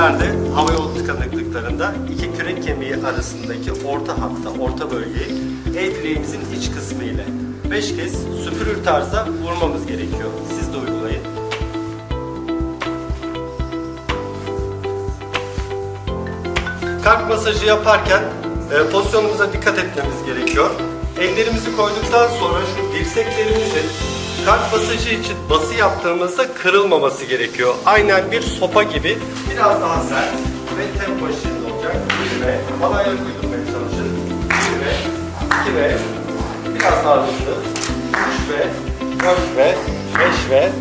Gemilerde hava yolu tıkanıklıklarında iki kürek kemiği arasındaki orta hatta orta bölgeyi el bileğimizin iç kısmı ile 5 kez süpürür tarzda vurmamız gerekiyor. Siz de uygulayın. Kalp masajı yaparken e, pozisyonumuza dikkat etmemiz gerekiyor. Ellerimizi koyduktan sonra şu dirseklerimizin kalp masajı için bası yaptığımızda kırılmaması gerekiyor. Aynen bir sopa gibi biraz daha sert ve tempo eşliğinde olacak. 1 ve bana ayak uydurmaya çalışın. 1 ve 2 ve biraz daha hızlı. 3 ve 4 ve 5 ve